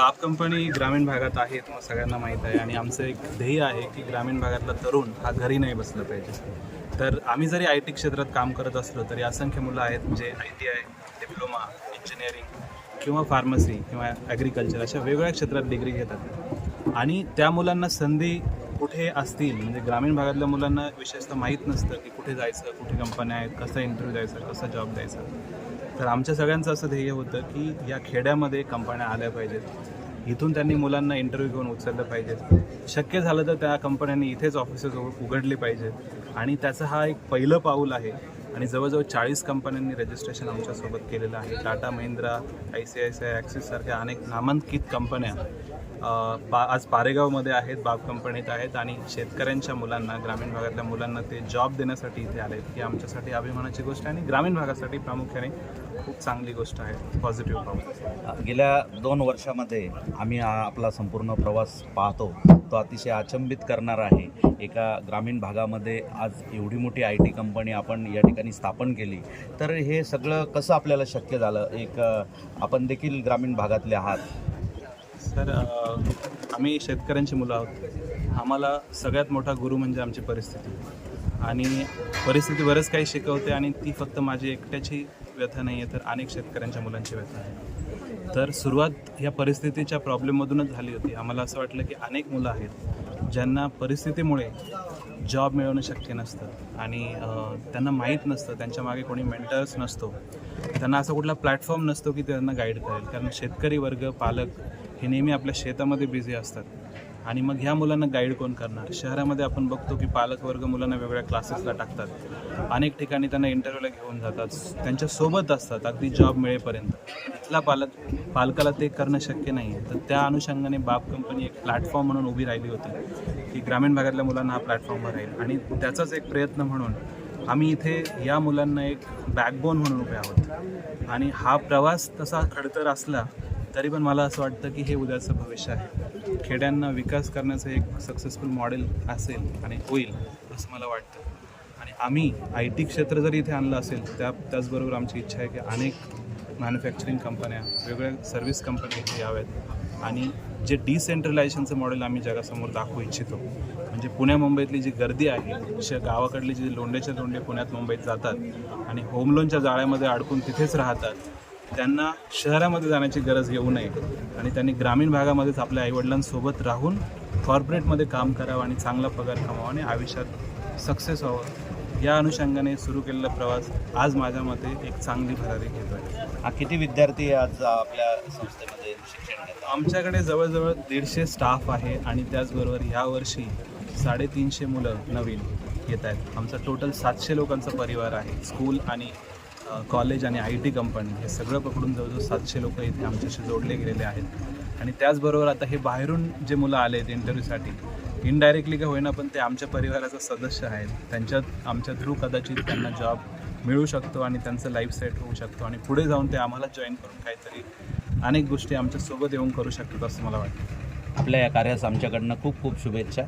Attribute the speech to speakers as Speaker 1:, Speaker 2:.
Speaker 1: बाप कंपनी ग्रामीण भागात आहे तुम्हाला सगळ्यांना माहीत आहे. आणि आमचं एक ध्येय आहे की ग्रामीण भागातला तरुण हा घरी नाही बसला पाहिजे. तर आम्ही जरी आय टी क्षेत्रात काम करत असलो तरी असंख्य मुलं आहेत जे I T I diploma engineering किंवा फार्मसी किंवा ॲग्रिकल्चर अशा वेगवेगळ्या क्षेत्रात डिग्री घेतात. आणि त्या मुलांना संधी कुठे असतील म्हणजे ग्रामीण भागातल्या मुलांना विशेषतः माहीत नसतं की कुठे जायचं कुठे कंपन्या आहेत कसा इंटरव्ह्यू द्यायचा कसा जॉब द्यायचा. तर आमच्या सगळ्यांचं असं ध्येय होतं की या खेड्यामध्ये कंपन्या आल्या पाहिजेत. इथून त्यांनी मुलांना इंटरव्ह्यू घेऊन उचललं पाहिजेत. शक्य झालं तर त्या कंपन्यांनी इथेच ऑफिसेस उघडली पाहिजेत. आणि त्याचं हा एक पहिलं पाऊल आहे. आणि जवळजवळ चाळीस कंपन्यांनी रजिस्ट्रेशन आमच्यासोबत केलेलं आहे. Tata Mahindra I C I C I ॲक्सिससारख्या अनेक नामांकित कंपन्या पा आज पारेगावमध्ये आहेत बाग कंपनीत आहेत. आणि शेतकऱ्यांच्या मुलांना ग्रामीण भागातल्या मुलांना ते जॉब देण्यासाठी इथे आले आहेत ही आमच्यासाठी अभिमानाची गोष्ट आहे. आणि ग्रामीण भागासाठी प्रामुख्याने खूप चांगली गोष्ट आहे पॉझिटिव्ह
Speaker 2: गेल्या दोन वर्षामध्ये आम्ही हा आपला संपूर्ण प्रवास पाहतो तो अतिशय अचंबित करणारा आहे. एका ग्रामीण भागामध्ये आज एवढी मोठी आय टी कंपनी आपण या ठिकाणी स्थापन केली तर हे सगळं कसं आपल्याला शक्य झालं? एक आपण देखील ग्रामीण भागातले आहात.
Speaker 1: सर आम्ही शेतकऱ्यांची मुलं आहोत. आम्हाला सगळ्यात मोठा गुरु म्हणजे आमची परिस्थिती. आणि परिस्थिती बरंच काही शिकवते आणि ती फक्त माझी एकट्याची व्यथा नाही आहे तर अनेक शेतकऱ्यांच्या मुलांची व्यथा आहे. तर सुरुवात ह्या परिस्थितीच्या प्रॉब्लेममधूनच झाली होती. आम्हाला असं वाटलं की अनेक मुलं आहेत ज्यांना परिस्थितीमुळे जॉब मिळवणं शक्य नसतं आणि त्यांना माहीत नसतं त्यांच्या मागे कोणी मेंटर्स नसतो. त्यांना असा कुठला प्लॅटफॉर्म नसतो की त्यांना गाईड करेल. कारण शेतकरी वर्ग पालक हे नेहमी आपल्या शेतामध्ये बिझी असतात. आणि मग ह्या मुलांना गाईड कोण करणार? शहरामध्ये आपण बघतो की पालक वर्ग मुलांना वेगवेगळ्या क्लासेसला टाकतात. अनेक ठिकाणी त्यांना इंटरव्ह्यूला घेऊन जातात. त्यांच्यासोबत असतात. अगदी जॉब मिळेपर्यंत. इथला पालक पालकाला ते करणं शक्य नाही आहे तर त्या अनुषंगाने बाप कंपनी एक प्लॅटफॉर्म म्हणून उभी राहिली होती की ग्रामीण भागातल्या मुलांना हा प्लॅटफॉर्मवर राहील. आणि त्याचाच एक प्रयत्न म्हणून आम्ही इथे या मुलांना एक बॅकबोन म्हणून उभे आहोत. आणि हा प्रवास तसा खडतर असला तरी पण मला असं वाटतं की हे उद्याचं भविष्य आहे. खेड्यांना विकास करण्याचं एक सक्सेसफुल मॉडेल असेल आणि होईल असं मला वाटतं. आणि आम्ही आय टी क्षेत्र जरी इथे आणलं असेल त्या त्याचबरोबर आमची इच्छा आहे की अनेक मॅन्युफॅक्चरिंग कंपन्या वेगवेगळ्या सर्व्हिस कंपन्या इथे याव्यात. आणि जे डिसेंट्रलायझेशनचं मॉडेल आम्ही जगासमोर दाखवू इच्छितो. म्हणजे पुण्या मुंबईतली जी गर्दी आहे श गावाकडली जी लोंडेच्या लोंडे पुण्यात मुंबईत जातात आणि होम लोनच्या जाळ्यामध्ये अडकून तिथेच राहतात त्यांना शहरामध्ये जाण्याची गरज येऊ नये आणि त्यांनी ग्रामीण भागामध्येच आपल्या आईवडिलांसोबत राहून कॉर्पोरेटमध्ये काम करावं आणि चांगला पगार कमावा आणि आयुष्यात सक्सेस व्हावं या अनुषंगाने सुरू केलेला प्रवास आज माझ्या मते एक चांगली भरारी घेतो आहे
Speaker 2: हा किती विद्यार्थी आज आपल्या संस्थेमध्ये शिक्षण घेतात?
Speaker 1: आमच्याकडे जवळजवळ दीडशे स्टाफ आहे आणि त्याचबरोबर यावर्षी साडेतीनशे मुलं नवीन येत आहेत. आमचा टोटल सातशे लोकांचा परिवार आहे स्कूल आणि कॉलेज आणि आय टी कंपनी हे सगळं पकडून जवळजवळ सातशे लोक इथे आमच्याशी जोडले गेलेले आहेत. आणि त्याचबरोबर आता हे बाहेरून जे मुलं आले आहेत इंटरव्ह्यूसाठी इनडायरेक्टली का होईना पण ते आमच्या परिवाराचा सदस्य आहेत. त्यांच्यात आमच्या थ्रू कदाचित त्यांना जॉब मिळू शकतो आणि त्यांचं लाईफ सेट होऊ शकतो आणि पुढे जाऊन ते आम्हाला जॉईन करून काहीतरी अनेक गोष्टी आमच्यासोबत येऊन करू शकतात असं मला वाटतं.
Speaker 2: आपल्या या कार्यास आमच्याकडनं खूप खूप शुभेच्छा.